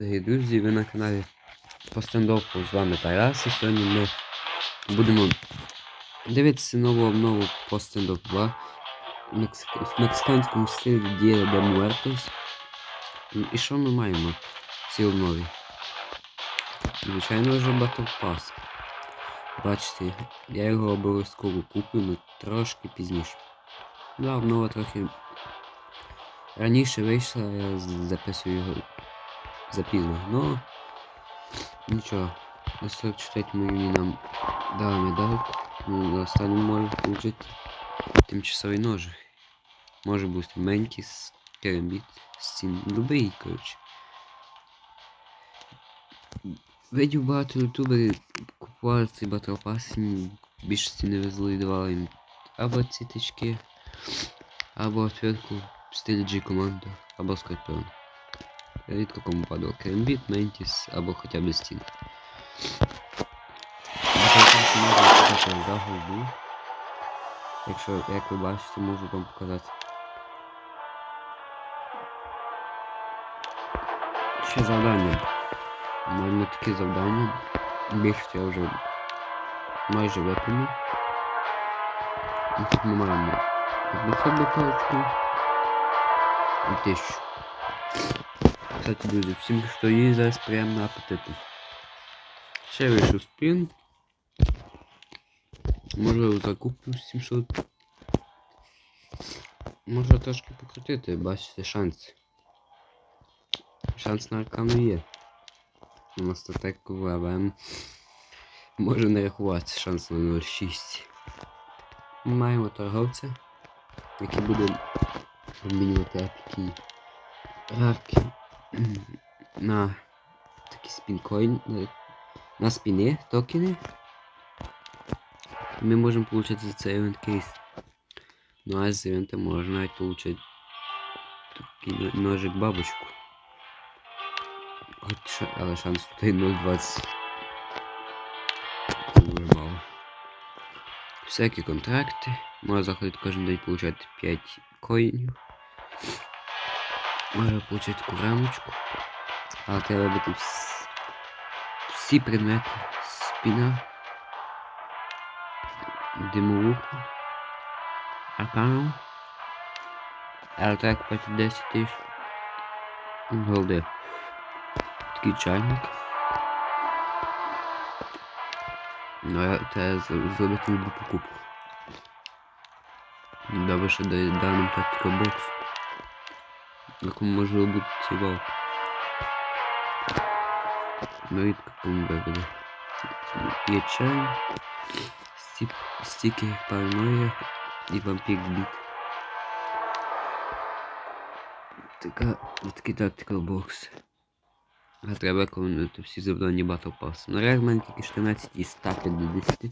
Друзі, ви на каналі по з вами Тарас. І сьогодні ми будемо дивитися нову обнову по стендоп 2 в мексик- в мексиканському стилі Dia de Muertos. І що ми маємо в цій обнові? Звичайно вже Battle Pass. Бачите, я його обов'язково куплю, але трошки пізніше. Да, обнова трохи раніше вийшла, я записую його запізно. Ну нічого. На 44 рівні нам дали медальку. Ну, на останньому може отримати тимчасовий ножик. Може бути Ментіс, Керамбіт, Стін. Любий, коротше. Видів багато ютуберів купували цей Battle Pass, і більшості не везли давали їм або ці тички, або отвертку в стилі G-команду, або Скорпіон. Рідко кому падав Крембіт, Ментіс або хоча б стін. Якщо, як ви бачите, можу вам показати. Ще завдання. Маємо таке завдання. Більшість я вже майже виконав. Тут ми маємо 500 бутилочку і 1000. Кстати, друзі, всім, хто їсть зараз приємного апетиту. Ще вийшов спін. Можливо, закуплю 700. Можу трошки покрутити, бачите, шанс. Шанс на аркану є. На статеку ВВМ. Може не рахувати шанс на 0,6. Ми маємо торговця, який буде обмінювати епіки рарки на такі спінкоін на, на спіни токени. Ми можемо отримати за це event кейс. Ну а з івента можна навіть отримати такий ножик бабочку. От, але шанс тут 0,20. Це Дуже мало. Всякі контракти. Можна заходити кожен день получати 5 коїнів. Можна отримати таку рамочку. Але треба робити всі предмети. Спіна. Димовуху. Аркану. Але треба купити 10 тисяч. Голди. Такий чайник. Ну, треба зробити одну покупку. Добре, що дає даним тактика бокс. Якому можливо бути. Ну рідко кому виведе. Є чай, стік, стіки параноя і вампір біт. Така, такий тактикал бокс. А треба виконувати всі завдання Battle Pass. На реально в мене тільки 14 із 150.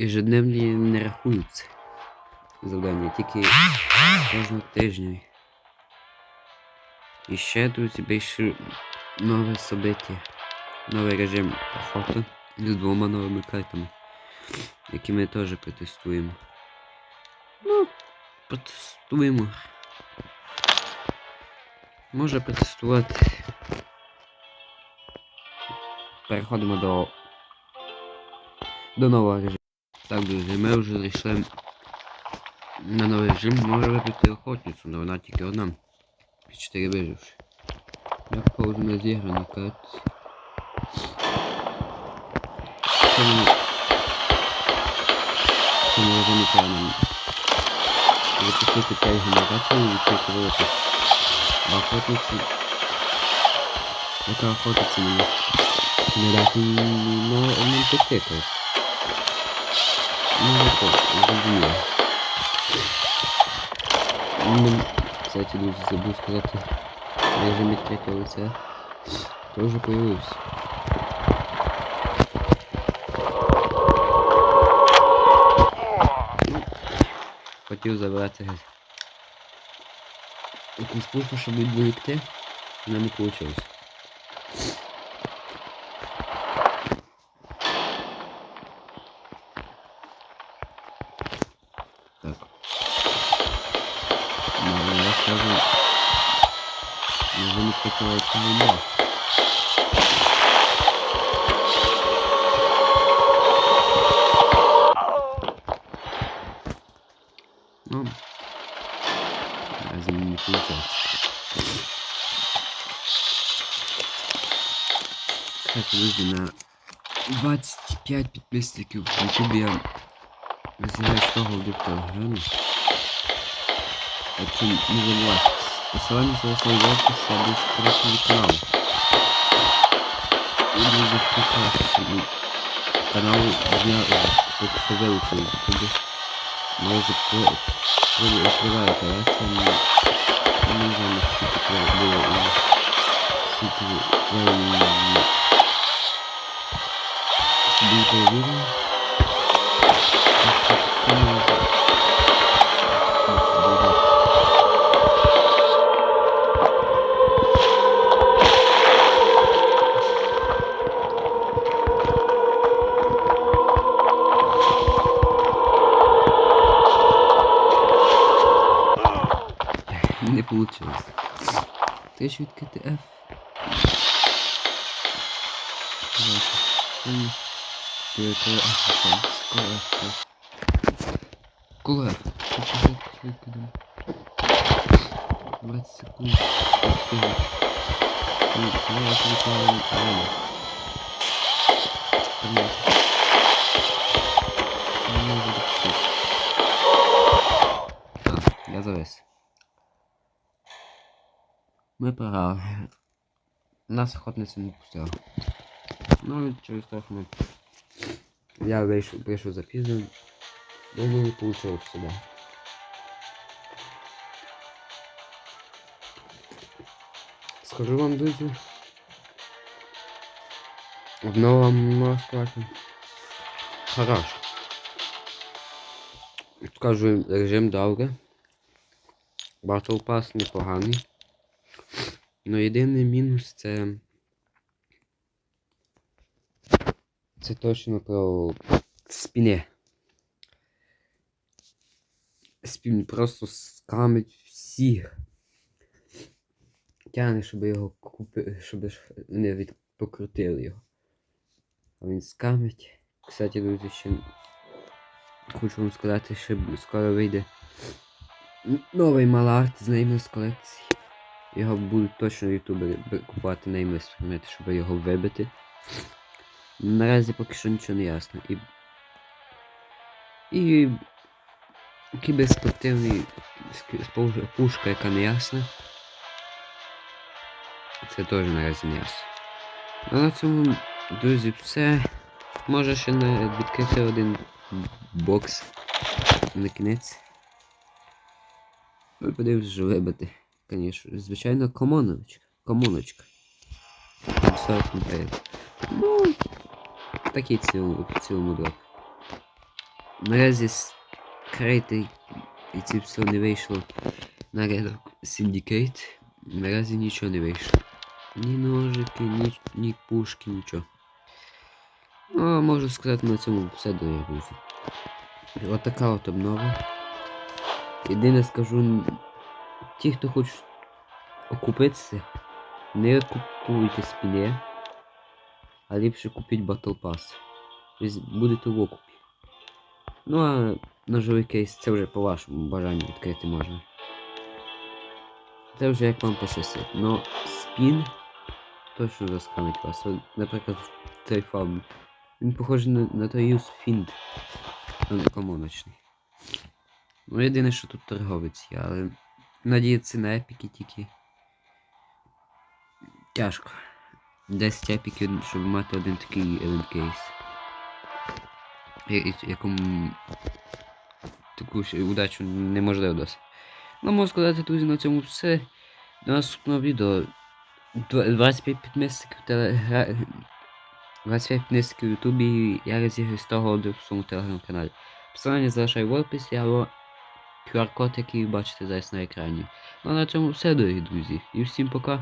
Ежедневні не рахуються. Завдання, тільки кожного тижня. І ще, друзі, більше нове собиття. Новий режим охоти з двома новими картами, які ми теж протестуємо. Ну, протестуємо. Може протестувати. Переходимо до до нового режиму. Так, друзі, ми вже зайшли на новий режим. Може вибити охотницю, але вона тільки одна. 4 виживши. Я похоже на зіграну картці. Це не правильно. Запустити 5 генерацій і відкрити. Охотниці... Яка охотиться мені? Не дати на одному піти, Ну, это, зрозуміло. Кстати, друзі, забув сказати, в режимі третього лиця теж появився. Ну, Хотів забрати якусь пушку, щоб відволікти, але не вийшло. Так. Ну, я скажу, Вже не прикриває цього Ну, разве не получается. Кстати, друзі, на 25 підписників в Ютубі я розіграю 100 голдів в Телеграмі. Так що не забувайте. Посилання залишаю в описі або в профілі каналу. І друзі, хто хоче канал дня поки що вилучили в Ютубі. Може відкриває операція, але не знаю, наскільки треба було і скільки правильно собі Коли F? Швидко, швидко, швидко, давай. 20 секунд. Я правильно. Правильно. Правильно. Ну, я буду пустити. А, я завис. Ми програли. Нас охотниця не пустила. Ну, через те, що ми... Я вийшов, прийшов запізно. Думаю, не получилось сюди. Скажу вам, друзі. Одного вам можу сказати. Хорош. Скажу, режим добре. Battle Pass непоганий. Ну єдиний мінус це. Це точно про спіне. Спін просто скамить всіх. Тягне, щоб його купити, щоб вони від... покрутили його. А він скамить. Кстати, друзі, ще хочу вам сказати, що скоро вийде новий маларт з неймлес колекції. Його будуть точно ютубери купувати неймлес предмети, щоб його вибити. Наразі поки що нічого не ясно. І. І. Кіберспортивний пушка, яка не ясна. Це теж наразі не ясно. А на цьому, друзі, все. Може ще на відкрити один бокс на кінець. Ну, подивимось, що вибити. Звісно, звичайно, комоночка. Комоночка. Там 40 наперед. Ну, такий цілому, цілому. Наразі з крейти і ці все не вийшло на рядок Syndicate. Наразі нічого не вийшло. Ні ножики, ні, ні пушки, нічого. Ну, можу сказати на цьому все дорогі друзі. От обнова. Єдине скажу, ті, хто хочуть окупитися, не купуйте спіне, а ліпше купіть Battle Pass. Ви будете в окупі. Ну а ножовий кейс це вже по вашому бажанню відкрити можна. Це вже як вам пощастить. Но спін точно заскамить вас. От, наприклад, цей фаб. Він похожий на, на той юз фінт. Комоночний. Ну, єдине, що тут торговець є, але надіятися на епіки тільки. Тяжко. 10 епіків, щоб мати один такий кейс. Якому таку удачу неможливо досить. Ну, можу сказати, друзі, на цьому все. До наступного відео. 25 підписників телегра... 25 підписників в Ютубі я розіграю 100 голодів в своєму телеграм-каналі. Посилання залишаю в описі або QR-код, який ви бачите зараз на екрані. Ну а на цьому все, дорогі друзі. І всім пока.